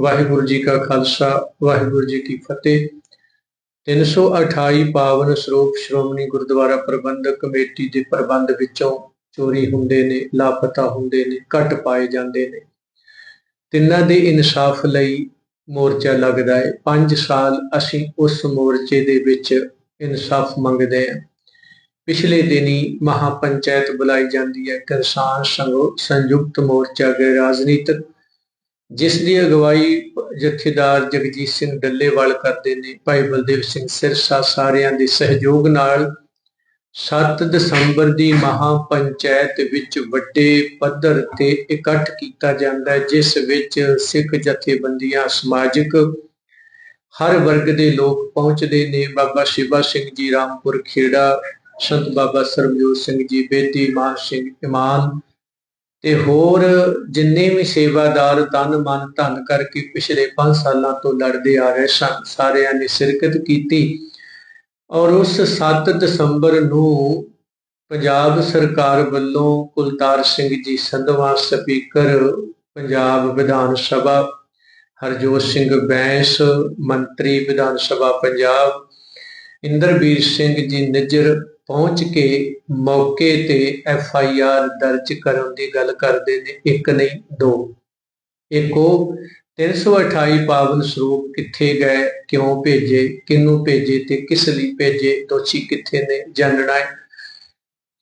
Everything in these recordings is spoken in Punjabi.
ਵਾਹਿਗੁਰੂ ਜੀ ਕਾ ਖਾਲਸਾ, ਵਾਹਿਗੁਰੂ ਜੀ ਕੀ ਫਤਿਹ। 328 ਪਾਵਨ ਸਰੂਪ ਸ਼੍ਰੋਮਣੀ ਗੁਰਦੁਆਰਾ ਪ੍ਰਬੰਧਕ ਕਮੇਟੀ ਦੇ ਪ੍ਰਬੰਧ ਵਿੱਚੋਂ ਚੋਰੀ ਹੁੰਦੇ ਨੇ, ਲਾਪਤਾ ਹੁੰਦੇ ਨੇ ਘਟ ਪਾਏ ਜਾਂਦੇ ਨੇ। ਤਿੰਨਾਂ ਦੇ ਇਨਸਾਫ ਲਈ ਮੋਰਚਾ ਲੱਗਦਾ ਹੈ। 5 ਸਾਲ ਅਸੀਂ ਉਸ ਮੋਰਚੇ ਦੇ ਵਿੱਚ ਇਨਸਾਫ ਮੰਗਦੇ ਹਾਂ। ਪਿਛਲੇ ਦਿਨੀ ਮਹਾਪੰਚਾਇਤ ਬੁਲਾਈ ਜਾਂਦੀ ਹੈ। ਕਿਸਾਨ ਸੰਯੁਕਤ ਮੋਰਚਾ ਦੇ ਰਾਜਨੀਤਿਕ ਜਿਸ ਦੀ ਅਗਵਾਈ ਜਥੇਦਾਰ ਜਗਜੀਤ ਸਿੰਘ ਡੱਲੇਵਾਲ ਕਰਦੇ ਨੇ, ਭਾਈ ਬਲਦੇਵ ਸਿੰਘ ਸਿਰਸਾ ਸਾਰਿਆਂ ਦੇ ਸਹਿਯੋਗ ਨਾਲ 7 ਦਸੰਬਰ ਦੀ ਮਹਾ ਪੰਚਾਇਤ ਵਿੱਚ ਵੱਡੇ ਪੱਧਰ ਤੇ ਇਕੱਠ ਕੀਤਾ ਜਾਂਦਾ ਹੈ, ਜਿਸ ਵਿੱਚ ਸਿੱਖ ਜਥੇਬੰਦੀਆਂ, ਸਮਾਜਿਕ ਹਰ ਵਰਗ ਦੇ ਲੋਕ ਪਹੁੰਚਦੇ ਨੇ। ਬਾਬਾ ਸ਼ਿਵਾ ਸਿੰਘ ਜੀ, ਰਾਮਪੁਰ ਖੇੜਾ, ਸੰਤ ਬਾਬਾ ਸਰਬਜੋਤ ਸਿੰਘ ਜੀ, ਬੇਦੀ ਮਾਨ ਸਿੰਘ ਇਮਾਨ ਤੇ ਹੋਰ ਜਿੰਨੇ ਵੀ ਸੇਵਾਦਾਰ ਤਨ ਮਨ ਧਨ ਕਰਕੇ ਪਿਛਲੇ 5 ਸਾਲਾਂ ਤੋਂ ਲੜਦੇ ਆ ਰਹੇ ਸਨ, ਸਾਰਿਆਂ ਨੇ ਸ਼ਿਰਕਤ ਕੀਤੀ ਔਰ ਉਸ 7 ਦਸੰਬਰ ਨੂੰ ਪੰਜਾਬ ਸਰਕਾਰ ਵੱਲੋਂ ਕੁਲਤਾਰ ਸਿੰਘ ਜੀ ਸੰਧਵਾ ਸਪੀਕਰ, ਪੰਜਾਬ ਵਿਧਾਨ ਸਭਾ, ਹਰਜੋਤ ਸਿੰਘ ਬੈਂਸ, ਮੰਤਰੀ ਵਿਧਾਨ ਸਭਾ ਪੰਜਾਬ, ਇੰਦਰਬੀਰ ਸਿੰਘ ਜੀ ਨਿੱਜਰ ਪਹੁੰਚ ਕੇ ਮੌਕੇ ਤੇ ਐਫ ਆਈ ਆਰ ਦਰਜ ਕਰਨ ਦੀ ਗੱਲ ਕਰਦੇ ਨੇ, ਇੱਕ ਨਹੀਂ, ਦੋ। ਇੱਕੋ 328 ਪਾਵਨ ਸਰੂਪ ਕਿੱਥੇ ਗਏ, ਕਿਉਂ ਭੇਜੇ ਕਿੰਨੂੰ ਭੇਜੇ ਤੇ ਕਿਸ ਲਈ ਭੇਜੇ, ਦੋਸ਼ੀ ਕਿੱਥੇ ਨੇ, ਜਾਣਨਾ ਹੈ।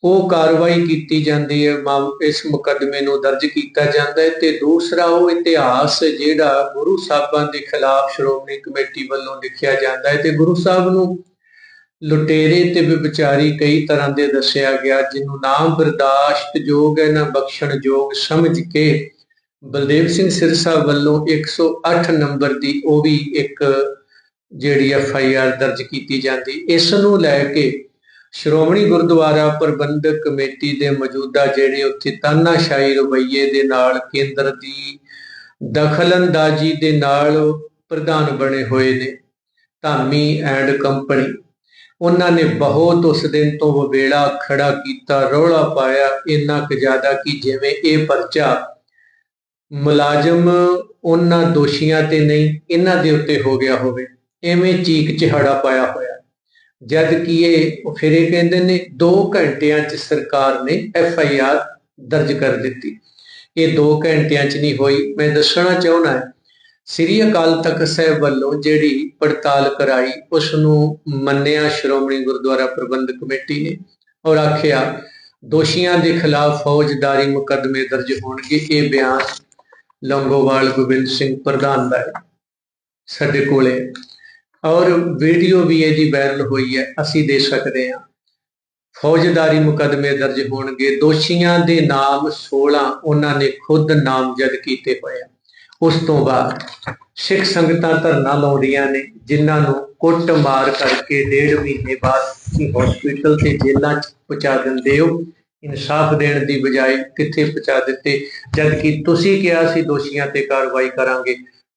ਉਹ ਕਾਰਵਾਈ ਕੀਤੀ ਜਾਂਦੀ ਹੈ ਇਸ ਮੁਕੱਦਮੇ ਨੂੰ ਦਰਜ ਕੀਤਾ ਜਾਂਦਾ ਹੈ ਤੇ ਦੂਸਰਾ ਉਹ ਇਤਿਹਾਸ ਜਿਹੜਾ ਗੁਰੂ ਸਾਹਿਬਾਂ ਦੇ ਖਿਲਾਫ ਸ਼੍ਰੋਮਣੀ ਕਮੇਟੀ ਵੱਲੋਂ ਲਿਖਿਆ ਜਾਂਦਾ ਹੈ ਤੇ ਗੁਰੂ ਸਾਹਿਬ ਨੂੰ ਲੁਟੇਰੇ ਤੇ ਵਿਚਾਰੀ ਕਈ ਤਰ੍ਹਾਂ ਦੇ ਦੱਸਿਆ ਗਿਆ ਜਿਹਨੂੰ ਨਾਮ ਬਰਦਾਸ਼ਤ ਯੋਗ ਹੈ, ਨਾ ਬਖਸ਼ਣ ਯੋਗ ਸਮਝ ਕੇ। ਬਲਦੇਵ ਸਿੰਘ ਸਿਰਸਾ ਵੱਲੋਂ 108 ਨੰਬਰ ਦੀ ਉਹ ਵੀ ਇੱਕ ਜਿਹੜੀ ਐਫ ਆਈ ਆਰ ਦਰਜ ਕੀਤੀ ਜਾਂਦੀ। ਇਸ ਨੂੰ ਲੈ ਕੇ ਸ਼੍ਰੋਮਣੀ ਗੁਰਦੁਆਰਾ ਪ੍ਰਬੰਧਕ ਕਮੇਟੀ ਦੇ ਮੌਜੂਦਾ ਜਿਹੜੇ ਉੱਥੇ ਤਾਨਾਸ਼ਾਹੀ ਰਵਈਏ ਦੇ ਨਾਲ ਕੇਂਦਰ ਦੀ ਦਖਲਅੰਦਾਜ਼ੀ ਦੇ ਨਾਲ ਪ੍ਰਧਾਨ ਬਣੇ ਹੋਏ ਨੇ, ਧਾਮੀ ਐਂਡ ਕੰਪਨੀ। ਉਹਨਾਂ ਨੇ ਬਹੁਤ ਉਸ ਦਿਨ ਤੋਂ ਵਵੇਲਾ ਖੜਾ ਕੀਤਾ, ਰੌਲਾ ਪਾਇਆ, ਇੰਨਾ ਕੁ ਜ਼ਿਆਦਾ ਕਿ ਜਿਵੇਂ ਇਹ ਪਰਚਾ ਮੁਲਾਜ਼ਮ ਉਹਨਾਂ ਦੋਸ਼ੀਆਂ ਤੇ ਨਹੀਂ, ਇਹਨਾਂ ਦੇ ਉੱਤੇ ਹੋ ਗਿਆ ਹੋਵੇ, ਐਵੇਂ ਚੀਕ ਚਿਹਾੜਾ ਪਾਇਆ ਹੋਇਆ। ਜਦ ਕਿ ਇਹ ਫਿਰ ਇਹ ਕਹਿੰਦੇ ਨੇ 2 ਘੰਟਿਆਂ 'ਚ ਸਰਕਾਰ ਨੇ ਐਫ ਆਈ ਆਰ ਦਰਜ ਕਰ ਦਿੱਤੀ। ਇਹ 2 ਘੰਟਿਆਂ 'ਚ ਨਹੀਂ ਹੋਈ, ਮੈਂ ਦੱਸਣਾ ਚਾਹੁੰਦਾ ਸ੍ਰੀ ਅਕਾਲ ਤਖਤ ਸਾਹਿਬ ਵੱਲੋਂ ਜਿਹੜੀ ਪੜਤਾਲ ਕਰਾਈ ਉਸ ਨੂੰ ਮੰਨਿਆ ਸ਼੍ਰੋਮਣੀ ਗੁਰਦੁਆਰਾ ਪ੍ਰਬੰਧਕ ਕਮੇਟੀ ਨੇ ਔਰ ਆਖਿਆ, ਦੋਸ਼ੀਆਂ ਦੇ ਖਿਲਾਫ ਫੌਜਦਾਰੀ ਮੁਕੱਦਮੇ ਦਰਜ ਹੋਣਗੇ। ਇਹ ਬਿਆਨ ਲੰਗੋਵਾਲ ਗੋਬਿੰਦ ਸਿੰਘ ਪ੍ਰਧਾਨ ਦਾ ਹੈ, ਸਾਡੇ ਕੋਲੇ। ਔਰ ਵੀਡੀਓ ਵੀ ਇਹਦੀ ਵਾਇਰਲ ਹੋਈ ਹੈ, ਅਸੀਂ ਦੇ ਸਕਦੇ ਹਾਂ। ਫੌਜਦਾਰੀ ਮੁਕੱਦਮੇ ਦਰਜ ਹੋਣਗੇ। ਦੋਸ਼ੀਆਂ ਦੇ ਨਾਮ 16 ਉਹਨਾਂ ਨੇ ਖੁਦ ਨਾਮਜ਼ਦ ਕੀਤੇ ਹੋਏ ਆ। ਉਸ ਤੋਂ ਬਾਅਦ ਸਿੱਖ ਸੰਗਤਾਂ ਧਰਨਾ ਲਾਉਂਦੀਆਂ ਨੇ, ਜਿਨ੍ਹਾਂ ਨੂੰ ਕੁੱਟ ਮਾਰ ਕਰਕੇ ਡੇਢ ਮਹੀਨੇ ਬਾਅਦ ਤੁਸੀਂ ਹਸਪੀਟਲ ਤੇ ਜੇਲ੍ਹਾਂ 'ਚ ਪਹੁੰਚਾ ਦਿੰਦੇ ਹੋ। ਇਨਸਾਫ ਦੇਣ ਦੀ ਬਜਾਏ ਕਿੱਥੇ ਪਹੁੰਚਾ ਦਿੱਤੇ? ਜਦ ਕਿ ਤੁਸੀਂ ਕਿਹਾ ਸੀ ਦੋਸ਼ੀਆਂ ਤੇ ਕਾਰਵਾਈ ਕਰਾਂਗੇ,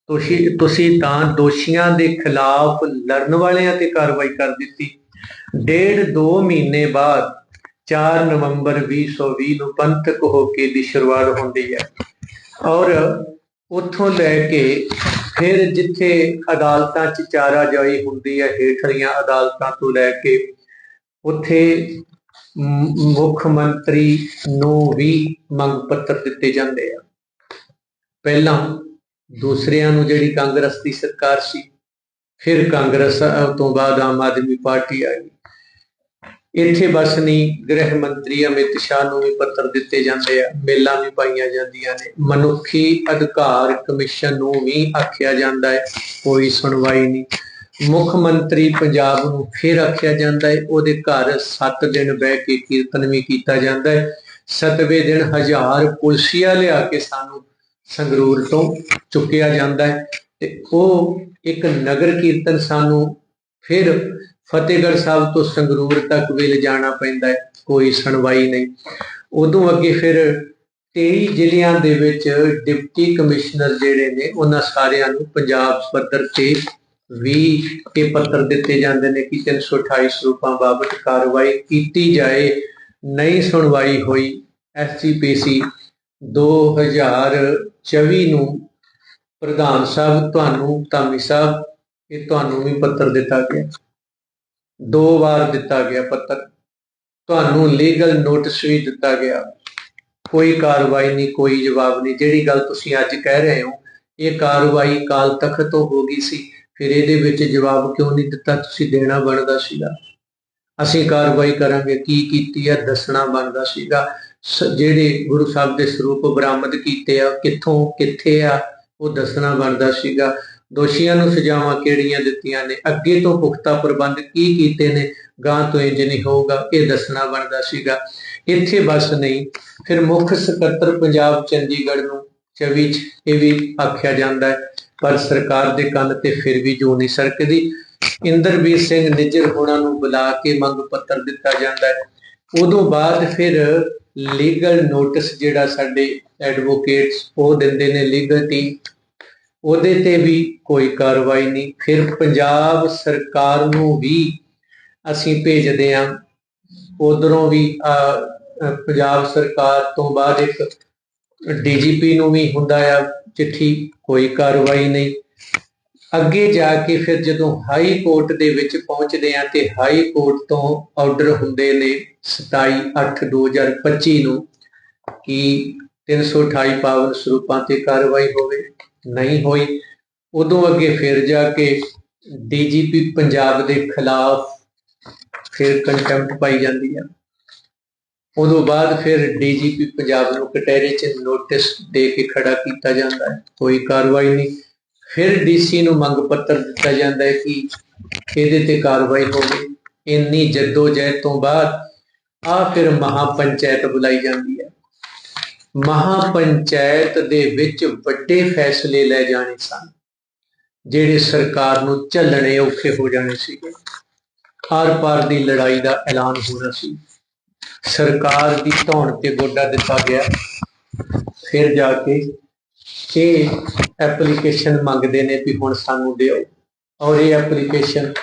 ਤੁਸੀਂ ਤੁਸੀਂ ਤਾਂ ਦੋਸ਼ੀਆਂ ਦੇ ਖਿਲਾਫ ਲੜਨ ਵਾਲਿਆਂ ਤੇ ਕਾਰਵਾਈ ਕਰ ਦਿੱਤੀ। ਡੇਢ 2 ਮਹੀਨੇ ਬਾਅਦ 4 ਨਵੰਬਰ 2020 ਨੂੰ ਪੰਥਕ ਹੋ ਕੇ ਦੀ ਸ਼ੁਰੂਆਤ ਹੁੰਦੀ ਹੈ। ਔਰ ਉੱਥੋਂ ਲੈ ਕੇ ਫਿਰ ਜਿੱਥੇ ਅਦਾਲਤਾਂ 'ਚ ਚਾਰਾ ਜਾਈ ਹੁੰਦੀ ਹੈ, ਹੇਠਲੀਆਂ ਅਦਾਲਤਾਂ ਤੋਂ ਲੈ ਕੇ ਉੱਥੇ ਮੁੱਖ ਮੰਤਰੀ ਨੂੰ ਵੀ ਮੰਗ ਪੱਤਰ ਦਿੱਤੇ ਜਾਂਦੇ ਆ। ਪਹਿਲਾਂ ਦੂਸਰਿਆਂ ਨੂੰ ਜਿਹੜੀ ਕਾਂਗਰਸ ਦੀ ਸਰਕਾਰ ਸੀ, ਫਿਰ ਕਾਂਗਰਸ ਤੋਂ ਬਾਅਦ ਆਮ ਆਦਮੀ ਪਾਰਟੀ ਆਈ। ਇੱਥੇ ਬਸ ਨਹੀਂ ਗ੍ਰਹਿ ਮੰਤਰੀ ਅਮਿਤ ਸ਼ਾਹ ਨੂੰ ਵੀ ਪੱਤਰ ਦਿੱਤੇ ਜਾਂਦੇ ਆ, ਮੇਲਾਂ ਵੀ ਪਾਈਆਂ ਜਾਂਦੀਆਂ ਨੇ, ਮਨੁੱਖੀ ਅਧਿਕਾਰ ਕਮਿਸ਼ਨ ਨੂੰ ਵੀ ਆਖਿਆ ਜਾਂਦਾ ਹੈ, ਕੋਈ ਸੁਣਵਾਈ ਨਹੀਂ। ਮੁੱਖ ਮੰਤਰੀ ਪੰਜਾਬ ਨੂੰ ਫਿਰ ਆਖਿਆ ਜਾਂਦਾ ਹੈ, ਉਹਦੇ ਘਰ 7 ਦਿਨ ਬਹਿ ਕੇ ਕੀਰਤਨ ਵੀ ਕੀਤਾ ਜਾਂਦਾ ਹੈ। 7ਵੇਂ ਦਿਨ ਹਜ਼ਾਰ ਪੁਲਸੀਆ ਲਿਆ ਕੇ ਸਾਨੂੰ ਸੰਗਰੂਰ ਤੋਂ ਚੁੱਕਿਆ ਜਾਂਦਾ ਹੈ ਤੇ ਉਹ ਇੱਕ ਨਗਰ ਕੀਰਤਨ ਸਾਨੂੰ ਫਿਰ ਫਤਿਹਗੜ੍ਹ ਸਾਹਿਬ ਤੋਂ ਸੰਗਰੂਰ ਤੱਕ ਵੀ ਲਿਜਾਣਾ ਪੈਂਦਾ ਹੈ, ਕੋਈ ਸੁਣਵਾਈ ਨਹੀਂ। ਉਦੋਂ ਅੱਗੇ ਫਿਰ 23 ਜ਼ਿਲ੍ਹਿਆਂ ਦੇ ਵਿੱਚ ਡਿਪਟੀ ਕਮਿਸ਼ਨਰ ਜਿਹੜੇ ਨੇ, ਉਹਨਾਂ ਸਾਰਿਆਂ ਨੂੰ ਪੰਜਾਬ ਪੱਧਰ ਤੇ ਵੀ ਇਹ ਪੱਤਰ ਦਿੱਤੇ ਜਾਂਦੇ ਨੇ ਕਿ 328 ਸਰੂਪਾਂ ਬਾਬਤ ਕਾਰਵਾਈ ਕੀਤੀ ਜਾਏ, ਨਹੀਂ ਸੁਣਵਾਈ ਹੋਈ। ਐਸਜੀਪੀਸੀ 2024 ਨੂੰ ਪ੍ਰਧਾਨ ਸਾਹਿਬ, ਤੁਹਾਨੂੰ ਧਾਮੀ ਸਾਹਿਬ, ਇਹ ਤੁਹਾਨੂੰ ਵੀ ਪੱਤਰ ਦਿੱਤਾ ਗਿਆ। ਦੋ ਵਾਰ ਦਿੱਤਾ ਗਿਆ ਪੱਤਰ। ਤੁਹਾਨੂੰ ਲੀਗਲ ਨੋਟਿਸ ਵੀ ਦਿੱਤਾ ਗਿਆ। ਕੋਈ ਕਾਰਵਾਈ ਨਹੀਂ, ਕੋਈ ਜਵਾਬ ਨਹੀਂ। ਜਿਹੜੀ ਗੱਲ ਤੁਸੀਂ ਅੱਜ ਕਹਿ ਰਹੇ ਹੋ, ਇਹ ਕਾਰਵਾਈ ਕਾਲ ਤਖ਼ਤ ਤੋਂ ਹੋ ਗਈ ਸੀ। ਫਿਰ ਇਹਦੇ ਵਿੱਚ ਜਵਾਬ ਕਿਉਂ ਨਹੀਂ ਦਿੱਤਾ? ਤੁਸੀਂ ਦੇਣਾ ਬਣਦਾ ਸੀਗਾ। ਅਸੀਂ ਕਾਰਵਾਈ ਕਰਾਂਗੇ। ਕੀ ਕੀਤੀ ਹੈ, ਦੱਸਣਾ ਬਣਦਾ ਸੀਗਾ। ਜਿਹੜੇ ਗੁਰੂ ਸਾਹਿਬ ਦੇ ਸਰੂਪ ਬਰਾਮਦ ਕੀਤੇ ਆ, ਕਿੱਥੋਂ, ਕਿੱਥੇ ਆ, ਉਹ ਦੱਸਣਾ ਬਣਦਾ ਸੀਗਾ। ਦੋਸ਼ੀਆਂ ਨੂੰ ਸਜ਼ਾਵਾਂ ਕਿਹੜੀਆਂ ਦਿੱਤੀਆਂ ਨੇ? ਅੱਗੇ ਤੋਂ ਪੁਖਤਾ ਪ੍ਰਬੰਧ ਕੀ ਕੀਤੇ ਨੇ? ਗਾਂ ਤੋਂ ਇੰਜ ਨਹੀਂ ਹੋਊਗਾ, ਇਹ ਦੱਸਣਾ ਬਣਦਾ ਸੀਗਾ। ਇੱਥੇ ਬਸ ਨਹੀਂ, ਫਿਰ ਮੁੱਖ ਸਕੱਤਰ ਪੰਜਾਬ ਚੰਡੀਗੜ੍ਹ ਨੂੰ 24 ਚ ਇਹ ਵੀ ਆਖਿਆ ਜਾਂਦਾ ਹੈ, ਪਰ ਸਰਕਾਰ ਦੇ ਕੰਨ ਤੇ ਫਿਰ ਵੀ ਜੋ ਨਹੀਂ ਸਰਕਦੀ। ਇੰਦਰਵੀਰ ਸਿੰਘ ਨਿੱਜਰ ਹੋਣਾ ਨੂੰ ਬੁਲਾ ਕੇ ਮੰਗ ਪੱਤਰ ਦਿੱਤਾ ਜਾਂਦਾ ਹੈ। ਉਦੋਂ ਬਾਅਦ ਫਿਰ ਲੀਗਲ ਨੋਟਿਸ ਜਿਹੜਾ ਸਾਡੇ ਐਡਵੋਕੇਟਸ ਉਹ ਦਿੰਦੇ ਨੇ, ਲੀਗਲ ਟੀਮ ਉਹਦੇ ਤੇ ਵੀ ਕੋਈ ਕਾਰਵਾਈ ਨਹੀਂ। ਫਿਰ ਪੰਜਾਬ ਸਰਕਾਰ ਨੂੰ ਵੀ ਅਸੀਂ ਭੇਜਦੇ ਹਾਂ। ਉਧਰੋਂ ਵੀ ਪੰਜਾਬ ਸਰਕਾਰ ਤੋਂ ਬਾਅਦ ਇੱਕ ਡੀਜੀਪੀ ਨੂੰ ਵੀ ਹੁੰਦਾ ਆ ਚਿੱਠੀ, ਕੋਈ ਕਾਰਵਾਈ ਨਹੀਂ। ਅੱਗੇ ਜਾ ਕੇ ਫਿਰ ਜਦੋਂ ਹਾਈ ਕੋਰਟ ਦੇ ਵਿੱਚ ਪਹੁੰਚਦੇ ਆ ਤੇ ਹਾਈ ਕੋਰਟ ਤੋਂ ਆਰਡਰ ਹੁੰਦੇ ਨੇ 27/8/2025 ਨੂੰ ਕਿ 328 ਪਾਵਨ ਸਰੂਪਾਂ ਤੇ ਕਾਰਵਾਈ ਹੋਵੇ। ਨਹੀਂ ਹੋਈ। ਉਦੋਂ ਅੱਗੇ ਫਿਰ ਜਾ ਕੇ ਡੀਜੀਪੀ ਪੰਜਾਬ ਦੇ ਖਿਲਾਫ ਫਿਰ ਕੰਟੈਂਪਟ ਪਾਈ ਜਾਂਦੀ ਆ। ਉਦੋਂ ਬਾਅਦ ਫਿਰ ਡੀਜੀਪੀ ਪੰਜਾਬ ਨੂੰ ਕਟਹਿਰੇ 'ਚ ਨੋਟਿਸ ਦੇ ਕੇ ਖੜਾ ਕੀਤਾ ਜਾਂਦਾ ਹੈ। ਕੋਈ ਕਾਰਵਾਈ ਨਹੀਂ। ਫਿਰ ਡੀਸੀ ਨੂੰ ਮੰਗ ਪੱਤਰ ਦਿੱਤਾ ਜਾਂਦਾ ਹੈ ਕਿ ਇਹਦੇ ਤੇ ਕਾਰਵਾਈ ਹੋਵੇ। ਇੰਨੀ ਜਹਿਦ ਤੋਂ ਬਾਅਦ ਆ ਫਿਰ ਮਹਾ ਪੰਚਾਇਤ ਬੁਲਾਈ ਜਾਂਦੀ ਹੈ। ਮਹਾ ਪੰਚਾਇਤ ਦੇ ਵਿੱਚ ਵੱਡੇ ਫੈਸਲੇ ਲੈ ਜਾਣੇ ਸਨ, ਜਿਹੜੇ ਸਰਕਾਰ ਨੂੰ ਝੱਲਣੇ ਔਖੇ ਹੋ ਜਾਣੇ ਸੀਗੇ। ਆਰ ਪਾਰ ਦੀ ਲੜਾਈ ਦਾ ਐਲਾਨ ਹੋਣਾ ਸੀ। ਸਰਕਾਰ ਦੀ ਧੌਣ ਤੇ ਗੋਡਾ ਦਿੱਤਾ ਗਿਆ। ਫਿਰ ਜਾ ਕੇ ਇਹ ਐਪਲੀਕੇਸ਼ਨ ਮੰਗਦੇ ਨੇ ਵੀ ਹੁਣ ਸਾਨੂੰ ਦਿਓ। ਔਰ ਇਹ ਐਪਲੀਕੇਸ਼ਨ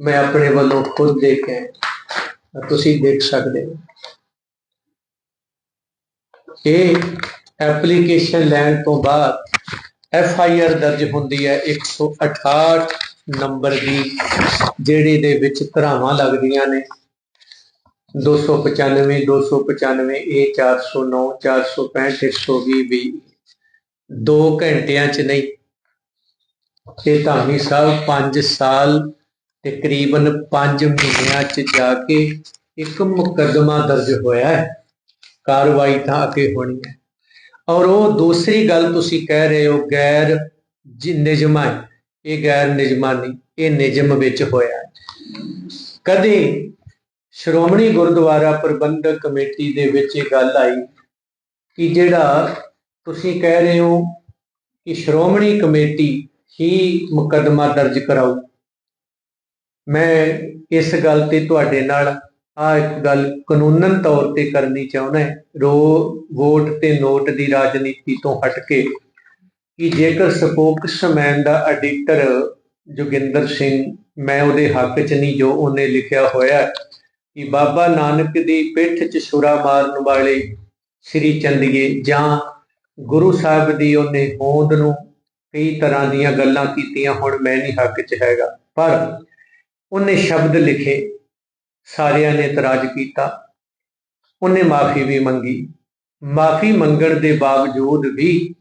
ਮੈਂ ਆਪਣੇ ਵੱਲੋਂ ਖੁਦ ਦੇ ਕੇ ਤੁਸੀਂ ਦੇਖ ਸਕਦੇ ਹੋ। ਇਹ ਐਪਲੀਕੇਸ਼ਨ ਲੈਣ ਤੋਂ ਬਾਅਦ ਐਫ ਆਈ ਆਰ ਦਰਜ ਹੁੰਦੀ ਹੈ 168 ਨੰਬਰ ਦੀ, ਜਿਹੜੀ ਦੇ ਵਿੱਚ ਧਰਾਵਾਂ ਲੱਗਦੀਆਂ ਨੇ। 295 295 A 409 465 120 ਵੀ ਦੋ ਘੰਟਿਆਂ ਚ ਨਹੀਂ। ਤੇ ਧਾਮੀ ਸਾਹਿਬ 5 ਸਾਲ ਤਕਰੀਬਨ 5 ਮਹੀਨਿਆਂ ਚ ਜਾ ਕੇ ਇੱਕ ਮੁਕੱਦਮਾ ਦਰਜ ਹੋਇਆ ਹੈ। ਕਾਰਵਾਈ ਤਾਂ ਅੱਗੇ ਹੋਣੀ ਹੈ। ਔਰ ਉਹ ਦੂਸਰੀ ਗੱਲ ਤੁਸੀਂ ਕਹਿ ਰਹੇ ਹੋ, ਗੈਰ ਜੀ ਨਿਜਮਾ ਇਹ ਗੈਰ ਨਿਜਮਾ ਇਹ ਨਿਜਮ ਵਿੱਚ ਹੋਇਆ ਕਦੇ ਸ਼੍ਰੋਮਣੀ ਗੁਰਦੁਆਰਾ ਪ੍ਰਬੰਧਕ ਕਮੇਟੀ ਦੇ ਵਿੱਚ ਇਹ ਗੱਲ ਆਈ ਕਿ ਜਿਹੜਾ ਤੁਸੀਂ ਕਹਿ ਰਹੇ ਹੋ ਕਿ ਸ਼੍ਰੋਮਣੀ ਕਮੇਟੀ ਹੀ ਮੁਕੱਦਮਾ ਦਰਜ ਕਰਾਓ ਮੈਂ ਇਸ ਗੱਲ ਤੇ ਤੁਹਾਡੇ ਨਾਲ ਆ ਇੱਕ ਗੱਲ ਕਾਨੂੰਨਨ ਤੌਰ ਤੇ ਕਰਨੀ ਚਾਹੁੰਦਾ ਹੈ। ਰੋ, ਵੋਟ ਤੇ ਨੋਟ ਦੀ ਰਾਜਨੀਤੀ ਤੋਂ ਹਟ ਕੇ ਕਿ ਜੇਕਰ ਸਪੋਕਸਮੈਨ ਦਾ ਐਡੀਟਰ ਜੋਗਿੰਦਰ ਸਿੰਘ, ਮੈਂ ਉਹਦੇ ਹੱਕ 'ਚ ਨਹੀਂ ਜੋ ਉਹਨੇ ਲਿਖਿਆ ਹੋਇਆ ਕਿ ਬਾਬਾ ਨਾਨਕ ਦੀ ਪਿੱਠ 'ਚ ਛੁਰਾ ਮਾਰਨ ਵਾਲੇ ਸ੍ਰੀ ਚੰਦੀਏ ਜਾਂ ਗੁਰੂ ਸਾਹਿਬ ਦੀ ਉਹਨੇ ਹੋਂਦ ਨੂੰ ਕਈ ਤਰ੍ਹਾਂ ਦੀਆਂ ਗੱਲਾਂ ਕੀਤੀਆਂ, ਹੁਣ ਮੈਂ ਨਹੀਂ ਹੱਕ 'ਚ ਹੈਗਾ। ਪਰ ਉਹਨੇ ਸ਼ਬਦ ਲਿਖੇ। ਸਾਰਿਆਂ ਨੇ ਇਤਰਾਜ਼ ਕੀਤਾ। ਉਹਨੇ ਮਾਫੀ ਵੀ ਮੰਗੀ। ਮਾਫੀ ਮੰਗਣ ਦੇ ਬਾਵਜੂਦ ਵੀ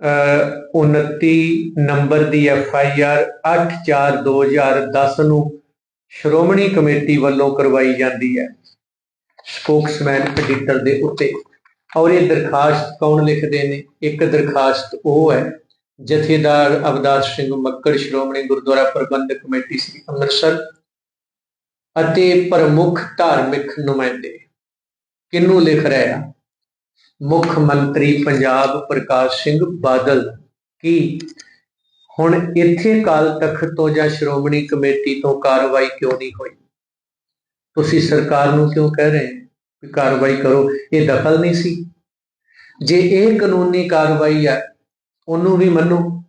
ਅਹ, 29 ਨੰਬਰ ਦੀ ਐਫ ਆਈ ਆਰ 8/4/2010 ਨੂੰ ਸ਼੍ਰੋਮਣੀ ਕਮੇਟੀ ਵੱਲੋਂ ਕਰਵਾਈ ਜਾਂਦੀ ਹੈ। ਸਪੋਕਸਮੈਨ ਐਡੀਟਰ ਦੇ ਉੱਤੇ। ਔਰ ਇਹ ਦਰਖਾਸਤ ਕੌਣ ਲਿਖਦੇ ਨੇ? ਇੱਕ ਦਰਖਾਸਤ ਉਹ ਹੈ ਜਥੇਦਾਰ ਅਵਦਾਸ ਸਿੰਘ ਮੱਕੜ ਸ਼੍ਰੋਮਣੀ ਗੁਰਦੁਆਰਾ ਪ੍ਰਬੰਧਕ ਕਮੇਟੀ ਸ੍ਰੀ ਅੰਮ੍ਰਿਤਸਰ। ਅਤੇ ਪ੍ਰਮੁੱਖ ਧਾਰਮਿਕ ਨੁਮਾਇੰਦੇ। ਕਿਹਨੂੰ ਲਿਖ ਰਹੇ ਆ? ਮੁੱਖ ਮੰਤਰੀ ਪੰਜਾਬ ਪ੍ਰਕਾਸ਼ ਸਿੰਘ ਬਾਦਲ। ਕੀ ਹੁਣ ਇੱਥੇ ਕਾਲ ਤਖਤ ਤੋਂ ਜਾਂ ਸ਼੍ਰੋਮਣੀ ਕਮੇਟੀ ਤੋਂ ਕਾਰਵਾਈ ਕਿਉਂ ਨਹੀਂ ਹੋਈ? ਤੁਸੀਂ ਸਰਕਾਰ ਨੂੰ ਕਿਉਂ ਕਹਿ ਰਹੇ ਹੋ ਕਿ ਕਾਰਵਾਈ ਕਰੋ? ਇਹ ਦਖਲ ਨਹੀਂ ਸੀ। ਜੇ ਇਹ ਕਾਨੂੰਨੀ ਕਾਰਵਾਈ ਹੈ ਉਹਨੂੰ ਵੀ ਮੰਨੋ।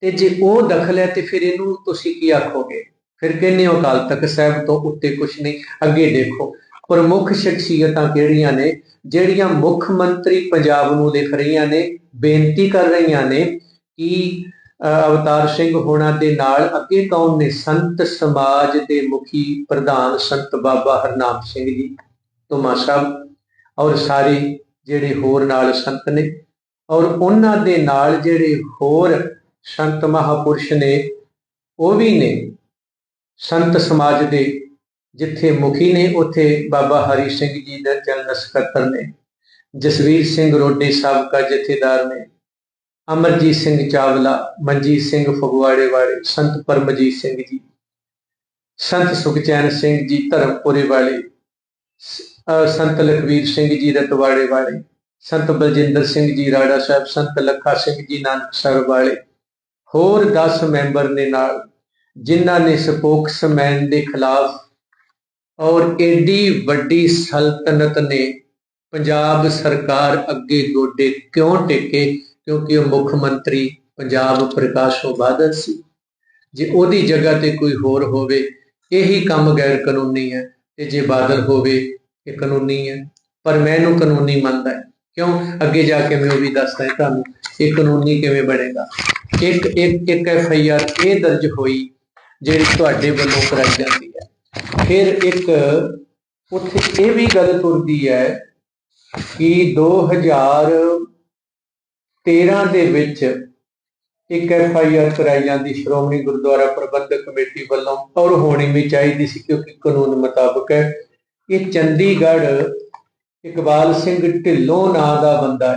ਤੇ ਜੇ ਉਹ ਦਖਲ ਹੈ, ਤੇ ਫਿਰ ਇਹਨੂੰ ਤੁਸੀਂ ਕੀ ਆਖੋਗੇ? ਫਿਰ ਕਹਿੰਦੇ ਹੋ, ਅਕਾਲ ਤਖਤ ਸਾਹਿਬ ਤੋਂ ਉੱਤੇ ਕੁਝ ਨਹੀਂ। ਅੱਗੇ ਦੇਖੋ, ਪ੍ਰਮੁੱਖ ਸ਼ਖਸੀਅਤਾਂ ਕਿਹੜੀਆਂ ਨੇ? ਜਿਹੜੀਆਂ ਮੁੱਖ ਮੰਤਰੀ ਪੰਜਾਬ ਨੂੰ ਲਿਖ ਰਹੀਆਂ ਨੇ, ਬੇਨਤੀ ਕਰ ਰਹੀਆਂ ਨੇ ਕਿ ਅਵਤਾਰ ਸਿੰਘ ਹੋਣਾ ਦੇ ਨਾਲ ਅੱਗੇ ਕੌਣ ਨੇ? ਸੰਤ ਸਮਾਜ ਦੇ ਮੁਖੀ ਪ੍ਰਧਾਨ ਸੰਤ ਬਾਬਾ ਹਰਨਾਮ ਸਿੰਘ ਜੀ, ਤੁਮਾ ਸਾਹਿਬ ਔਰ ਸਾਰੇ ਜਿਹੜੇ ਹੋਰ ਨਾਲ ਸੰਤ ਨੇ। ਔਰ ਉਹਨਾਂ ਦੇ ਨਾਲ ਜਿਹੜੇ ਹੋਰ ਸੰਤ ਮਹਾਪੁਰਸ਼ ਨੇ, ਉਹ ਵੀ ਨੇ। ਸੰਤ ਸਮਾਜ ਦੇ ਜਿੱਥੇ ਮੁਖੀ ਨੇ, ਉੱਥੇ ਬਾਬਾ ਹਰੀ ਸਿੰਘ ਜੀ ਦਾ ਜਨਰਲ ਸਕੱਤਰ ਨੇ, ਜਸਵੀਰ ਸਿੰਘ ਰੋਡੇ ਸਾਬਕਾ ਜਥੇਦਾਰ ਨੇ, ਅਮਰਜੀਤ ਸਿੰਘ ਚਾਵਲਾ, ਮਨਜੀਤ ਸਿੰਘ ਫਗਵਾੜੇ ਵਾਲੇ ਸੰਤ ਪਰਮਜੀਤ ਸਿੰਘ ਜੀ, ਸੰਤ ਸੁਖਚੈਨ ਸਿੰਘ ਜੀ ਧਰਮਪੁਰੇ ਵਾਲੇ ਸੰਤ ਲਖਵੀਰ ਸਿੰਘ ਜੀ ਰਤਵਾੜੇ ਵਾਲੇ, ਸੰਤ ਬਲਜਿੰਦਰ ਸਿੰਘ ਜੀ ਰਾੜਾ ਸਾਹਿਬ, ਸੰਤ ਲੱਖਾ ਸਿੰਘ ਜੀ ਨਾਨਕ ਨਾਨਕਸਰ ਵਾਲੇ, ਹੋਰ 10 ਮੈਂਬਰ ਨੇ ਨਾਲ। ਜਿਨ੍ਹਾਂ ਨੇ ਸਪੋਕਸਮੈਨ ਦੇ ਖਿਲਾਫ ਔਰ ਏਡੀ ਵੱਡੀ ਸਲਤਨਤ ਨੇ ਪੰਜਾਬ ਸਰਕਾਰ ਅੱਗੇ ਗੋਡੇ ਕਿਉਂ ਟੇਕੇ? ਕਿਉਂਕਿ ਉਹ ਮੁੱਖ ਮੰਤਰੀ ਪੰਜਾਬ ਪ੍ਰਕਾਸ਼ੋ ਬਾਦਲ ਸੀ। ਜੇ ਉਹਦੀ ਜਗ੍ਹਾ ਤੇ ਕੋਈ ਹੋਰ ਹੋਵੇ, ਇਹੀ ਕੰਮ ਗੈਰ ਕਾਨੂੰਨੀ ਹੈ ਤੇ ਜੇ ਬਾਦਲ ਹੋਵੇ, ਇਹ ਕਾਨੂੰਨੀ ਹੈ। ਪਰ ਮੈਂ ਇਹਨੂੰ ਕਾਨੂੰਨੀ ਮੰਨਦਾ ਕਿਉਂ? ਅੱਗੇ ਜਾ ਕੇ ਮੈਂ ਉਹ ਵੀ ਦੱਸਦਾ ਤੁਹਾਨੂੰ, ਇਹ ਕਾਨੂੰਨੀ ਕਿਵੇਂ ਬਣੇਗਾ? ਇੱਕ ਇੱਕ ਇੱਕ ਐਫ ਆਈ ਆਰ ਇਹ ਦਰਜ ਹੋਈ ਜਿਹੜੀ ਤੁਹਾਡੇ ਵੱਲੋਂ ਕਰਾਈ ਜਾਂਦੀ ਹੈ। ਫਿਰ ਇੱਕ ਉੱਥੇ ਇਹ ਵੀ ਗੱਲ ਤੁਰਦੀ ਹੈ ਕਿ 2013 ਦੇ ਵਿੱਚ ਇੱਕ ਐਫ ਆਈ ਆਰ ਕਰਾਈ ਜਾਂਦੀ ਸ਼੍ਰੋਮਣੀ ਗੁਰਦੁਆਰਾ ਪ੍ਰਬੰਧਕ ਕਮੇਟੀ ਵੱਲੋਂ ਔਰ ਹੋਣੀ ਵੀ ਚਾਹੀਦੀ ਸੀ ਕਿਉਂਕਿ ਕਾਨੂੰਨ ਮੁਤਾਬਕ ਹੈ। ਇਹ ਚੰਡੀਗੜ੍ਹ ਇਕਬਾਲ ਸਿੰਘ ਢਿੱਲੋਂ ਨਾਂ ਦਾ ਬੰਦਾ ਹੈ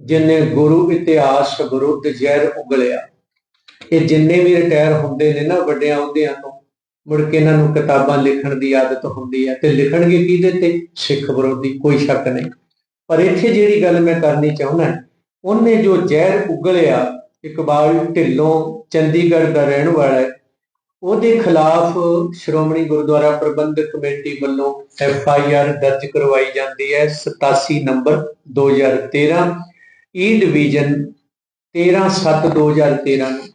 ਜਿਨੇ ਗੁਰੂ ਇਤਿਹਾਸ ਵਿਰੁੱਧ ਜ਼ਹਿਰ ਉਗਲਿਆ। ਇਹ ਜਿੰਨੇ ਵੀ ਰਿਟਾਇਰ ਹੁੰਦੇ ਨੇ ਨਾ ਵੱਡਿਆਂ ਅਹੁਦਿਆਂ ਤੋਂ, ਮੁੜ ਕੇ ਇਹਨਾਂ ਨੂੰ ਕਿਤਾਬਾਂ ਲਿਖਣ ਦੀ ਆਦਤ ਹੁੰਦੀ ਹੈ ਤੇ ਲਿਖਣਗੇ ਕਿਹਦੇ ਤੇ? ਸਿੱਖ ਵਿਰੋਧੀ, ਕੋਈ ਸ਼ੱਕ ਨਹੀਂ। ਪਰ ਇੱਥੇ ਜਿਹੜੀ ਗੱਲ ਮੈਂ ਕਰਨੀ ਚਾਹੁੰਦਾ ਉਹਨੇ ਜੋ ਜ਼ਹਿਰ ਉਗਲਿਆ, ਇਕਬਾਲ ਢਿੱਲੋਂ ਚੰਡੀਗੜ੍ਹ ਦਾ ਰਹਿਣ ਵਾਲਾ ਹੈ, ਉਹਦੇ ਖਿਲਾਫ ਸ਼੍ਰੋਮਣੀ ਗੁਰਦੁਆਰਾ ਪ੍ਰਬੰਧਕ ਕਮੇਟੀ ਵੱਲੋਂ ਐਫ ਆਈ ਆਰ ਦਰਜ ਕਰਵਾਈ ਜਾਂਦੀ ਹੈ 87 ਨੰਬਰ 2013 ਈ ਡਿਵੀਜ਼ਨ 13/7/2013 ਨੂੰ।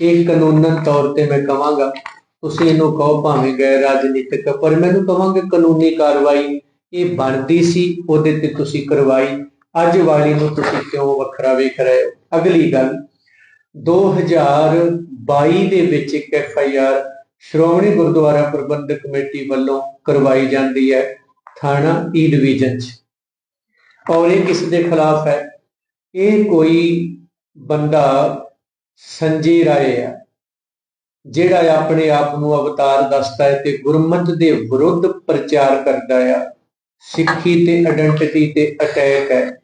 ਇਹ ਕਾਨੂੰਨਨ ਤੌਰ ਤੇ ਮੈਂ ਕਹਾਂਗਾ ਤੁਸੀਂ ਇਹਨੂੰ ਕਹੋ ਭਾਵੇਂ ਗੈਰ ਰਾਜਨੀਤਿਕ ਪਰ ਮੈਨੂੰ ਕਹਾਂਗੇ ਕਾਨੂੰਨੀ ਕਾਰਵਾਈ। ਇਹ ਬਣਦੀ ਸੀ, ਉਹਦੇ ਤੇ ਤੁਸੀਂ ਕਰਵਾਈ। ਅੱਜ ਵਾਲੀ ਨੂੰ ਤੁਸੀਂ ਕਿਉਂ ਵੱਖਰਾ ਵੇਖ ਰਹੇ ਹੋ? ਅਗਲੀ ਗੱਲ 2022 ਦੇ ਵਿੱਚ ਇੱਕ F I R Shiromani Gurdwara Prabandhak committee ਵੱਲੋਂ ਕਰਵਾਈ ਜਾਂਦੀ ਹੈ, ਥਾਣਾ ਈ ਡਿਵੀਜ਼ਨ 'ਚ। ਔਰ ਇਹ ਕਿਸ ਦੇ ਖਿਲਾਫ ਹੈ? ਇਹ ਕੋਈ ਬੰਦਾ ਸੰਜੇ ਰਾਏ ਹੈ ਜਿਹੜਾ ਆਪਣੇ ਆਪ ਨੂੰ ਅਵਤਾਰ ਦੱਸਦਾ ਹੈ ਤੇ ਗੁਰਮਤ ਦੇ ਵਿਰੁੱਧ ਪ੍ਰਚਾਰ ਕਰਦਾ ਆ, ਸਿੱਖੀ ਤੇ ਆਇਡੈਂਟੀਟੀ ਤੇ ਅਟੈਕ ਹੈ।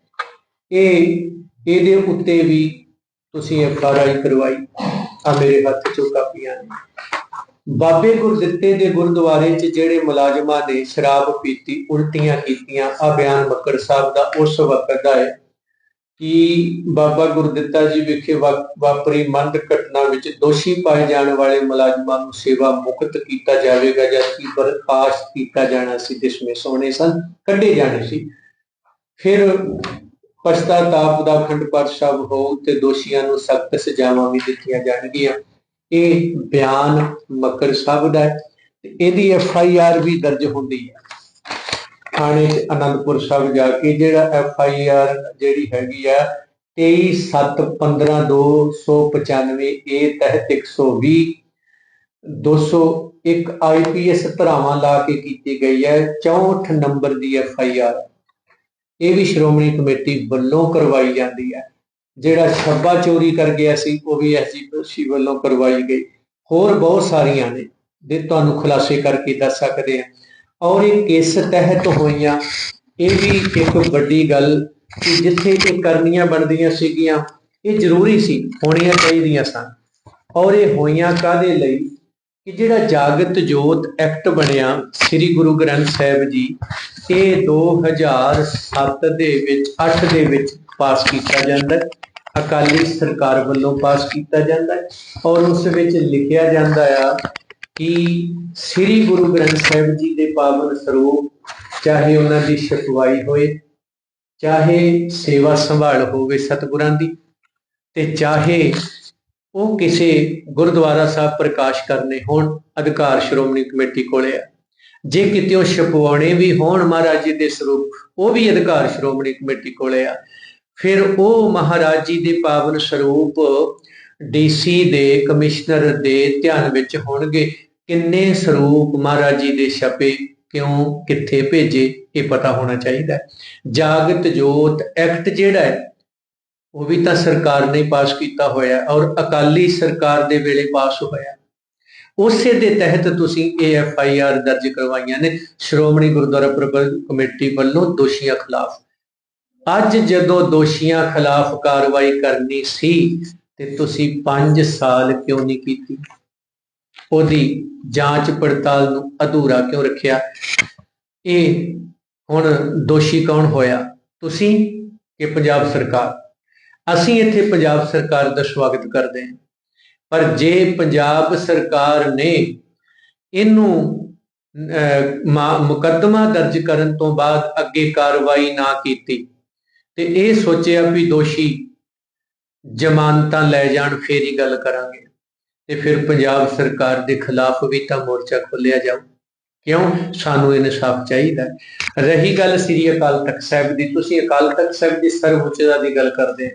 ਇਹ, ਇਹਦੇ ਉੱਤੇ ਵੀ ਤੁਸੀਂ ਐਫ ਆਰ ਆਈ ਕਰਵਾਈ। ਆ ਮੇਰੇ ਹੱਥ 'ਚੋਂ ਕਾਪੀਆਂ ਨੇ। ਬਾਬੇ ਗੁਰਦਿੱਤੇ ਦੇ ਗੁਰਦੁਆਰੇ 'ਚ ਜਿਹੜੇ ਮੁਲਾਜ਼ਮਾਂ ਨੇ ਸ਼ਰਾਬ ਪੀਤੀ, ਉਲਟੀਆਂ ਕੀਤੀਆਂ ਆ ਬਿਆਨ ਮੱਕੜ ਸਾਹਿਬ ਦਾ ਉਸ ਵਕਤ ਦਾ ਹੈ। ਕਿ ਬਾਬਾ ਗੁਰਦਿੱਤਾ ਜੀ ਵਿਖੇ ਵਾ- ਵਾਪਰੀ ਮੰਦ ਘਟਨਾ ਵਿੱਚ ਦੋਸ਼ੀ ਪਾਏ ਜਾਣ ਵਾਲੇ ਮੁਲਾਜ਼ਮਾਂ ਨੂੰ ਸੇਵਾ ਮੁਕਤ ਕੀਤਾ ਜਾਵੇਗਾ ਜਦਕਿ ਬਰਖਾਸਤ ਕੀਤਾ ਜਾਣਾ ਸੀ ਡਿਸਮਿਸ ਹੋਣੇ ਸਨ, ਕੱਢੇ ਜਾਣੇ ਸੀ। ਫਿਰ ਪਛਤਾਤਾਪ ਦਾ ਖੰਡ ਪਾਠ ਸਾਹਿਬ ਹੋ ਤੇ ਦੋਸ਼ੀਆਂ ਨੂੰ ਸਖਤ ਸਜ਼ਾਵਾਂ ਵੀ ਦਿੱਤੀਆਂ ਜਾਣਗੀਆਂ। ਇਹ ਬਿਆਨ ਮੱਕੜ ਸਾਹਿਬ ਦਾ ਹੈ ਇਹਦੀ ਐਫ ਆਈ ਆਰ ਵੀ ਦਰਜ ਹੁੰਦੀ ਹੈ। ਥਾਣੇ 'ਚ ਅਨੰਦਪੁਰ ਸਾਹਿਬ ਜਾ ਕੇ ਜਿਹੜਾ ਐਫ ਆਈ ਆਰ ਜਿਹੜੀ ਹੈਗੀ ਆ 23715295 ਏ ਤਹਿਤ 120 201 ਆਈਪੀਐਸ ਧਰਾਵਾਂ ਲਾ ਕੇ ਕੀਤੀ ਗਈ ਹੈ 64 ਨੰਬਰ ਦੀ ਐਫ ਆਈ ਆਰ। ਇਹ ਵੀ ਸ਼੍ਰੋਮਣੀ ਕਮੇਟੀ ਵੱਲੋਂ ਕਰਵਾਈ ਜਾਂਦੀ ਹੈ। ਜਿਹੜਾ ਛੱਬਾ ਚੋਰੀ ਕਰ ਗਿਆ ਸੀ, ਉਹ ਵੀ ਐਸਜੀਪੀਸੀ ਵੱਲੋਂ ਕਰਵਾਈ ਗਈ। ਹੋਰ ਬਹੁਤ ਸਾਰੀਆਂ ਨੇ ਦੇ ਤੁਹਾਨੂੰ ਖੁਲਾਸੇ ਕਰਕੇ ਦੱਸ ਸਕਦੇ ਹਾਂ। ਔਰ ਇਹ ਕਿਸ ਤਹਿਤ ਹੋਈਆਂ, ਇਹ ਵੀ ਇੱਕ ਵੱਡੀ ਗੱਲ ਕਿ ਜਿੱਥੇ ਇਹ ਕਰਨੀਆਂ ਬਣਦੀਆਂ ਸੀਗੀਆਂ, ਇਹ ਜ਼ਰੂਰੀ ਸੀ, ਹੋਣੀਆਂ ਚਾਹੀਦੀਆਂ ਸਨ। ਔਰ ਇਹ ਹੋਈਆਂ ਕਾਦੇ ਲਈ? ਕਿ ਜਿਹੜਾ ਜਾਗਤ ਜੋਤ ਐਕਟ ਬਣਿਆ ਸ੍ਰੀ ਗੁਰੂ ਗ੍ਰੰਥ ਸਾਹਿਬ ਜੀ, ਇਹ 2007 ਦੇ ਵਿੱਚ 8 ਦੇ ਵਿੱਚ ਪਾਸ ਕੀਤਾ ਜਾਂਦਾ ਅਕਾਲੀ ਸਰਕਾਰ ਵੱਲੋਂ ਪਾਸ ਕੀਤਾ ਜਾਂਦਾ ਔਰ ਉਸ ਵਿੱਚ ਲਿਖਿਆ ਜਾਂਦਾ ਆ ਕਿ ਸ੍ਰੀ ਗੁਰੂ ਗ੍ਰੰਥ ਸਾਹਿਬ ਜੀ ਦੇ ਪਾਵਨ ਸਰੂਪ ਚਾਹੇ ਉਹਨਾਂ ਦੀ ਛਪਵਾਈ ਹੋਏ, ਚਾਹੇ ਸੇਵਾ ਸੰਭਾਲ ਹੋਵੇ ਸਤਿਗੁਰਾਂ ਦੀ ਤੇ ਚਾਹੇ ਉਹ ਕਿਸੇ ਗੁਰਦੁਆਰਾ ਸਾਹਿਬ ਪ੍ਰਕਾਸ਼ ਕਰਨੇ ਹੋਣ, ਅਧਿਕਾਰ ਸ਼੍ਰੋਮਣੀ ਕਮੇਟੀ ਕੋਲੇ ਆ। ਜੇ ਕਿਤੇ ਉਹ ਛਪਵਾਉਣੇ ਵੀ ਹੋਣ ਮਹਾਰਾਜ ਜੀ ਦੇ ਸਰੂਪ, ਉਹ ਵੀ ਅਧਿਕਾਰ ਸ਼੍ਰੋਮਣੀ ਕਮੇਟੀ ਕੋਲੇ ਆ। ਫਿਰ ਉਹ ਮਹਾਰਾਜ ਜੀ ਦੇ ਪਾਵਨ ਸਰੂਪ ਡੀਸੀ ਦੇ ਕਮਿਸ਼ਨਰ ਦੇ ਧਿਆਨ ਵਿੱਚ ਹੋਣਗੇ। ਕਿੰਨੇ ਸਰੂਪ ਮਹਾਰਾਜ ਜੀ ਦੇ ਛਪੇ, ਕਿਉਂ, ਕਿੱਥੇ ਭੇਜੇ, ਇਹ ਪਤਾ ਹੋਣਾ ਚਾਹੀਦਾ ਜਾਗਤ ਜੋਤ ਐਕਟ ਜਿਹੜਾ ਹੈ, ਉਹ ਵੀ ਤਾਂ ਸਰਕਾਰ ਨੇ ਪਾਸ ਕੀਤਾ ਹੋਇਆ ਔਰ ਅਕਾਲੀ ਸਰਕਾਰ ਦੇ ਵੇਲੇ ਪਾਸ ਹੋਇਆ ਉਸੇ ਦੇ ਤਹਿਤ ਤੁਸੀਂ ਇਹ ਐਫ ਆਈ ਆਰ ਦਰਜ ਕਰਵਾਈਆਂ ਨੇ, ਸ਼੍ਰੋਮਣੀ ਗੁਰਦੁਆਰਾ ਪ੍ਰਬੰਧਕ ਕਮੇਟੀ ਵੱਲੋਂ ਦੋਸ਼ੀਆਂ ਖਿਲਾਫ। ਅੱਜ ਜਦੋਂ ਦੋਸ਼ੀਆਂ ਖਿਲਾਫ ਕਾਰਵਾਈ ਕਰਨੀ ਸੀ, ਤੇ ਤੁਸੀਂ 5 ਸਾਲ ਕਿਉਂ ਨਹੀਂ ਕੀਤੀ? ਉਹਦੀ ਜਾਂਚ ਪੜਤਾਲ ਨੂੰ ਅਧੂਰਾ ਕਿਉਂ ਰੱਖਿਆ? ਇਹ ਹੁਣ ਦੋਸ਼ੀ ਕੌਣ ਹੋਇਆ? ਤੁਸੀਂ ਕਿ ਪੰਜਾਬ ਸਰਕਾਰ? ਅਸੀਂ ਇੱਥੇ ਪੰਜਾਬ ਸਰਕਾਰ ਦਾ ਸਵਾਗਤ ਕਰਦੇ ਹਾਂ। ਪਰ ਜੇ ਪੰਜਾਬ ਸਰਕਾਰ ਨੇ ਇਹਨੂੰ ਮੁਕੱਦਮਾ ਦਰਜ ਕਰਨ ਤੋਂ ਬਾਅਦ ਅੱਗੇ ਕਾਰਵਾਈ ਨਾ ਕੀਤੀ, ਤੇ ਇਹ ਸੋਚਿਆ ਵੀ ਦੋਸ਼ੀ ਜ਼ਮਾਨਤਾਂ ਲੈ ਜਾਣ, ਫੇਰ ਹੀ ਗੱਲ ਕਰਾਂਗੇ। ਤੇ ਫਿਰ ਪੰਜਾਬ ਸਰਕਾਰ ਦੇ ਖਿਲਾਫ ਵੀ ਤਾਂ ਮੋਰਚਾ ਖੋਲਿਆ ਜਾਊ। ਕਿਉਂ? ਸਾਨੂੰ ਇਨਸਾਫ ਚਾਹੀਦਾ ਰਹੀ ਗੱਲ ਸ੍ਰੀ ਅਕਾਲ ਤਖਤ ਸਾਹਿਬ ਦੀ, ਤੁਸੀਂ ਅਕਾਲ ਤਖਤ ਸਾਹਿਬ ਦੀ ਸਰਵ ਸਰਵਉੱਚਤਾ ਦੀ ਗੱਲ ਕਰਦੇ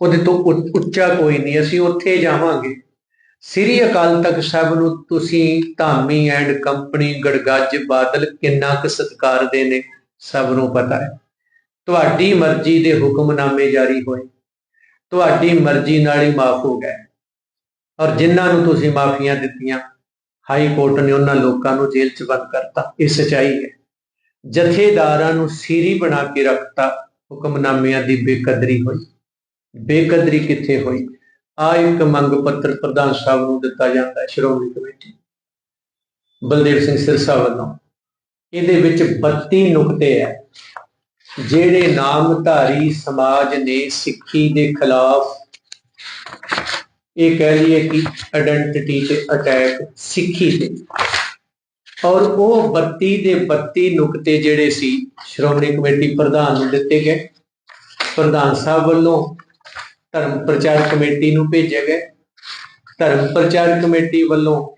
ਉਹਦੇ ਤੋਂ ਉੱਚਾ ਕੋਈ ਨਹੀਂ, ਅਸੀਂ ਉੱਥੇ ਜਾਵਾਂਗੇ। ਸ੍ਰੀ ਅਕਾਲ ਤਖਤ ਸਾਹਿਬ ਨੂੰ ਤੁਸੀਂ ਧਾਮੀ ਐਂਡ ਕੰਪਨੀ ਗੜਗੱਜ ਬਾਦਲ ਕਿੰਨਾ ਕੁ ਸਤਿਕਾਰ ਦੇ ਨੇ, ਸਭ ਨੂੰ ਪਤਾ ਹੈ। ਤੁਹਾਡੀ ਮਰਜ਼ੀ ਦੇ ਹੁਕਮਨਾਮੇ ਜਾਰੀ ਹੋਏ। ਤੁਹਾਡੀ ਮਰਜ਼ੀ ਨਾਲ ਹੀ ਮਾਫ ਹੋ ਗਏ ਔਰ ਜਿਨ੍ਹਾਂ ਨੂੰ ਤੁਸੀਂ ਮਾਫੀਆਂ ਦਿੱਤੀਆਂ, ਹਾਈ ਕੋਰਟ ਨੇ ਉਹਨਾਂ ਲੋਕਾਂ ਨੂੰ ਜੇਲ੍ਹ 'ਚ ਬੰਦ ਕਰਤਾ। ਇਹ ਸਚਾਈ ਹੈ। ਜਥੇਦਾਰਾਂ ਨੂੰ ਸੀਰੀ ਬਣਾ ਕੇ ਰੱਖਤਾ, ਹੁਕਮਨਾਮਿਆਂ ਦੀ ਬੇਕਦਰੀ ਹੋਈ। ਬੇਕਦਰੀ ਕਿੱਥੇ ਹੋਈ? ਆ ਇੱਕ ਮੰਗ ਪੱਤਰ ਪ੍ਰਧਾਨ ਸਾਹਿਬ ਨੂੰ ਦਿੱਤਾ ਜਾਂਦਾ ਹੈ ਸ਼੍ਰੋਮਣੀ ਕਮੇਟੀ। ਬਲਦੇਵ ਸਿੰਘ ਸਿਰਸਾ ਵੱਲੋਂ। ਇਹਦੇ ਵਿੱਚ 32 ਨੁਕਤੇ ਹੈ। ਜਿਹੜੇ ਨਾਮਧਾਰੀ ਸਮਾਜ ਨੇ ਸਿੱਖੀ ਦੇ ਖਿਲਾਫ ਇਹ ਕਹਿ ਲਈਏ ਕਿ ਆਇਡੈਂਟੀਟੀ ਤੇ ਅਟੈਕ ਸਿੱਖੀ ਤੇ। ਔਰ ਉਹ 32 ਦੇ 32 ਨੁਕਤੇ ਜਿਹੜੇ ਸੀ, ਸ਼੍ਰੋਮਣੀ ਕਮੇਟੀ ਪ੍ਰਧਾਨ ਨੂੰ ਦਿੱਤੇ ਗਏ। ਪ੍ਰਧਾਨ ਸਾਹਿਬ ਵੱਲੋਂ ਧਰਮ ਪ੍ਰਚਾਰ ਕਮੇਟੀ ਨੂੰ ਭੇਜੇ ਗਏ। ਧਰਮ ਪ੍ਰਚਾਰ ਕਮੇਟੀ ਵੱਲੋਂ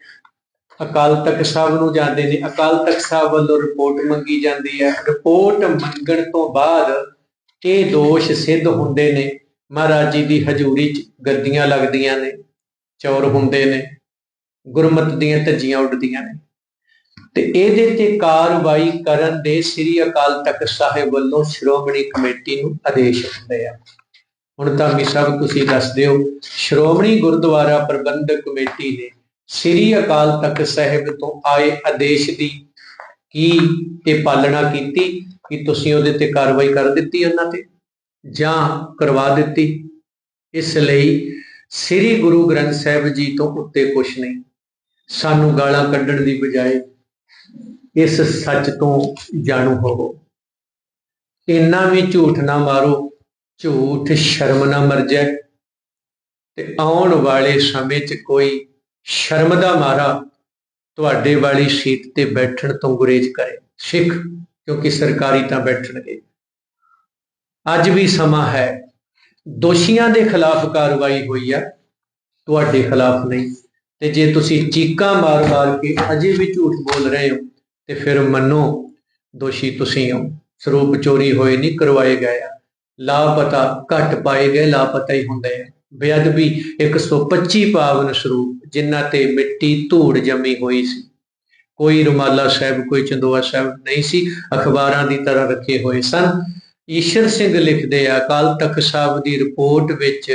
ਅਕਾਲ ਤਖਤ ਸਾਹਿਬ ਨੂੰ ਜਾਂਦੇ ਨੇ। ਅਕਾਲ ਤਖਤ ਸਾਹਿਬ ਵੱਲੋਂ ਰਿਪੋਰਟ ਮੰਗੀ ਜਾਂਦੀ ਹੈ। ਰਿਪੋਰਟ ਮੰਗਣ ਤੋਂ ਬਾਅਦ ਇਹ ਦੋਸ਼ ਸਿੱਧ ਹੁੰਦੇ ਨੇ। ਮਹਾਰਾਜ ਜੀ ਦੀ ਹਜ਼ੂਰੀ 'ਚ ਗੱਦੀਆਂ ਲੱਗਦੀਆਂ ਨੇ, ਚੌਰ ਹੁੰਦੇ ਨੇ, ਗੁਰਮਤ ਦੀਆਂ ਧੱਜੀਆਂ ਉੱਡਦੀਆਂ ਨੇ। ਤੇ ਇਹਦੇ ਤੇ ਕਾਰਵਾਈ ਕਰਨ ਦੇ ਸ੍ਰੀ ਅਕਾਲ ਤਖਤ ਸਾਹਿਬ ਵੱਲੋਂ ਸ਼੍ਰੋਮਣੀ ਕਮੇਟੀ ਨੂੰ ਆਦੇਸ਼ ਹੁੰਦੇ ਆ। ਹੁਣ ਤਾਂ ਵੀ ਸਭ ਤੁਸੀਂ ਦੱਸ ਦਿਓ ਸ਼੍ਰੋਮਣੀ ਗੁਰਦੁਆਰਾ ਪ੍ਰਬੰਧਕ ਕਮੇਟੀ ਨੇ ਸ੍ਰੀ ਅਕਾਲ ਤਖਤ ਸਾਹਿਬ ਤੋਂ ਆਏ ਆਦੇਸ਼ ਦੀ ਕੀ ਇਹ ਪਾਲਣਾ ਕੀਤੀ, ਕਿ ਤੁਸੀਂ ਉਹਦੇ ਤੇ ਕਾਰਵਾਈ ਕਰ ਦਿੱਤੀ ਉਹਨਾਂ ਤੇ? ਜਾਂ ਕਰਵਾ ਦਿੱਤੀ। ਇਸ ਲਈ ਸ੍ਰੀ ਗੁਰੂ ਗ੍ਰੰਥ ਸਾਹਿਬ ਜੀ ਤੋਂ ਉੱਤੇ ਕੁਝ ਨਹੀਂ। ਸਾਨੂੰ ਗਾਲਾਂ ਕੱਢਣ ਦੀ ਬਜਾਏ ਇਸ ਸੱਚ ਤੋਂ ਜਾਣੂ ਹੋਵੋ। ਇੰਨਾ ਵੀ ਝੂਠ ਨਾ ਮਾਰੋ, ਝੂਠ ਸ਼ਰਮ ਨਾ ਮਰ ਜਾਏ ਤੇ ਆਉਣ ਵਾਲੇ ਸਮੇਂ 'ਚ ਕੋਈ ਸ਼ਰਮ ਦਾ ਮਾਰਾ ਤੁਹਾਡੇ ਵਾਲੀ ਸੀਟ ਤੇ ਬੈਠਣ ਤੋਂ ਗੁਰੇਜ਼ ਕਰੇ। ਸਿੱਖ, ਕਿਉਂਕਿ ਸਰਕਾਰੀ ਤਾਂ ਬੈਠਣਗੇ। ਅੱਜ ਵੀ ਸਮਾਂ ਹੈ। ਦੋਸ਼ੀਆਂ ਦੇ ਖਿਲਾਫ ਕਾਰਵਾਈ ਹੋਈ ਆ। ਤੁਹਾਡੇ ਖਿਲਾਫ ਨਹੀਂ। ਤੇ ਜੇ ਤੁਸੀਂ ਚੀਕਾਂ ਮਾਰ-ਮਾਰ ਕੇ ਅਜੇ ਵੀ ਝੂਠ ਬੋਲ ਰਹੇ ਹੋ, ਤੇ ਫਿਰ ਮੰਨੋ, ਦੋਸ਼ੀ ਤੁਸੀਂ ਹੋ। ਸਰੂਪ ਚੋਰੀ ਹੋਏ ਨਹੀਂ, ਕਰਵਾਏ ਗਏ ਆ। ਲਾਪਤਾ ਘਟ ਪਾਏ ਗਏ, ਲਾਪਤਾ ਹੀ ਹੁੰਦੇ ਆ। ਬੇਅਦਬੀ 125 ਪਾਵਨ ਸਰੂਪ, ਜਿਨ੍ਹਾਂ ਤੇ ਮਿੱਟੀ ਧੂੜ ਜਮੀ ਹੋਈ ਸੀ। ਕੋਈ ਰੁਮਾਲਾ ਸਾਹਿਬ, ਕੋਈ ਚੰਦੋਆ ਸਾਹਿਬ ਨਹੀਂ ਸੀ। ਅਖਬਾਰਾਂ ਦੀ ਤਰ੍ਹਾਂ ਰੱਖੇ ਹੋਏ ਸਨ। ਈਸ਼ਰ ਸਿੰਘ ਲਿਖਦੇ ਆ ਕਾਲ ਤਖਤ ਸਾਹਿਬ ਦੀ ਰਿਪੋਰਟ ਵਿੱਚ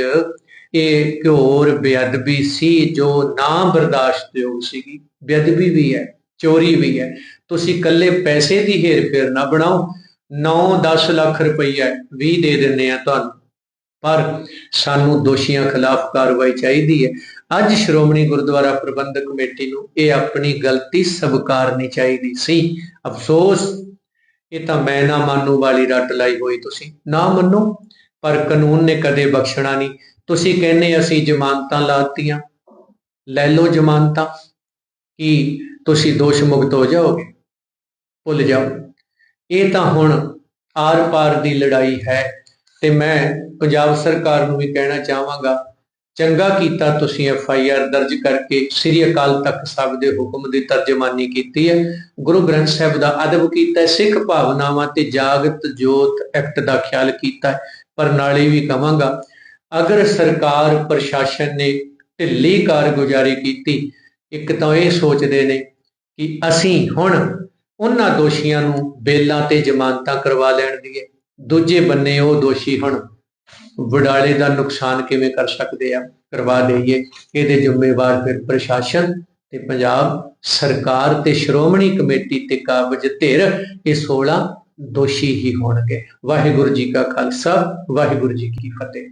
ਇਹ ਘੋਰ ਬੇਅਦਬੀ ਸੀ, ਜੋ ਨਾ ਬਰਦਾਸ਼ਤਯੋਗ ਸੀਗੀ। ਬੇਅਦਬੀ ਵੀ ਹੈ, ਚੋਰੀ ਵੀ ਹੈ। ਤੁਸੀਂ ਕੱਲੇ ਪੈਸੇ ਦੀ ਹੇਰ ਫੇਰ ਨਾ ਬਣਾਓ। 9-10 ਲੱਖ ਰੁਪਈਆ ਵੀ ਦੇ ਦਿੰਨੇ ਆ ਤੁਹਾਨੂੰ। ਪਰ ਸਾਨੂੰ ਦੋਸ਼ੀਆਂ ਖਿਲਾਫ ਕਾਰਵਾਈ ਚਾਹੀਦੀ ਹੈ। ਅੱਜ ਸ਼੍ਰੋਮਣੀ ਗੁਰਦੁਆਰਾ ਪ੍ਰਬੰਧਕ ਕਮੇਟੀ ਨੂੰ ਇਹ ਆਪਣੀ ਗਲਤੀ ਸਵੀਕਾਰਨੀ ਚਾਹੀਦੀ ਸੀ। ਅਫਸੋਸ ਇਹ ਤਾਂ ਮੈਂ ਨਾ ਮੰਨੂ ਵਾਲੀ ਰੱਟ ਲਾਈ ਹੋਈ ਤੁਸੀਂ। ਨਾ ਮੰਨੋ, ਪਰ ਕਾਨੂੰਨ ਨੇ ਕਦੇ ਬਖਸ਼ਣਾ ਨਹੀਂ। ਤੁਸੀਂ ਕਹਿੰਦੇ ਅਸੀਂ ਜ਼ਮਾਨਤਾਂ ਲਾਤੀਆਂ ਲੈ ਲਓ ਜ਼ਮਾਨਤਾਂ, ਕਿ ਤੁਸੀਂ ਦੋਸ਼ ਮੁਕਤ ਹੋ ਜਾਓਗੇ। ਭੁੱਲ ਜਾਓ। ਇਹ ਤਾਂ ਹੁਣ ਆਰ-ਪਾਰ ਦੀ ਲੜਾਈ ਹੈ ਤੇ ਮੈਂ ਪੰਜਾਬ ਸਰਕਾਰ ਨੂੰ ਵੀ ਕਹਿਣਾ ਚਾਹਾਂਗਾ ਚੰਗਾ ਕੀਤਾ ਤੁਸੀਂ ਐਫ ਆਈ ਆਰ ਦਰਜ ਕਰਕੇ ਸ੍ਰੀ ਅਕਾਲ ਤਖਤ ਸਾਹਿਬ ਦੇ ਹੁਕਮ ਦੀ ਤਰਜਮਾਨੀ ਕੀਤੀ ਹੈ। ਗੁਰੂ ਗ੍ਰੰਥ ਸਾਹਿਬ ਦਾ ਅਦਬ ਕੀਤਾ ਸਿੱਖ ਭਾਵਨਾਵਾਂ ਤੇ ਜਾਗਤ ਜੋਤ ਐਕਟ ਦਾ ਖਿਆਲ ਕੀਤਾ ਪਰ ਨਾਲੇ ਵੀ ਕਵਾਂਗਾ ਅਗਰ ਸਰਕਾਰ, ਪ੍ਰਸ਼ਾਸਨ ਨੇ ਢਿੱਲੀ ਕਾਰਗੁਜ਼ਾਰੀ ਕੀਤੀ, ਇੱਕ ਤਾਂ ਇਹ ਸੋਚਦੇ ਨੇ ਕਿ ਅਸੀਂ ਹੁਣ ਉਹਨਾਂ ਦੋਸ਼ੀਆਂ ਨੂੰ ਬੇਲਾਂ ਤੇ ਜ਼ਮਾਨਤਾਂ ਕਰਵਾ ਲੈਣ ਦੀਏ ਦੂਜੇ ਬੰਨੇ ਉਹ ਦੋਸ਼ੀ ਹੁਣ ਵਡਾਲੇ ਦਾ ਨੁਕਸਾਨ ਕਿਵੇਂ ਕਰ ਸਕਦੇ ਆ? ਕਰਵਾ ਲਈਏ ਇਹਦੇ ਜ਼ਿੰਮੇਵਾਰ ਫਿਰ ਪ੍ਰਸ਼ਾਸਨ ਤੇ ਪੰਜਾਬ ਸਰਕਾਰ ਤੇ ਸ਼੍ਰੋਮਣੀ ਕਮੇਟੀ ਤੇ ਕਾਬਜ ਧਿਰ ਇਹ 16 ਦੋਸ਼ੀ ਹੀ ਹੋਣਗੇ। ਵਾਹਿਗੁਰੂ ਜੀ ਕਾ ਖਾਲਸਾ, ਵਾਹਿਗੁਰੂ ਜੀ ਕੀ ਫਤਿਹ।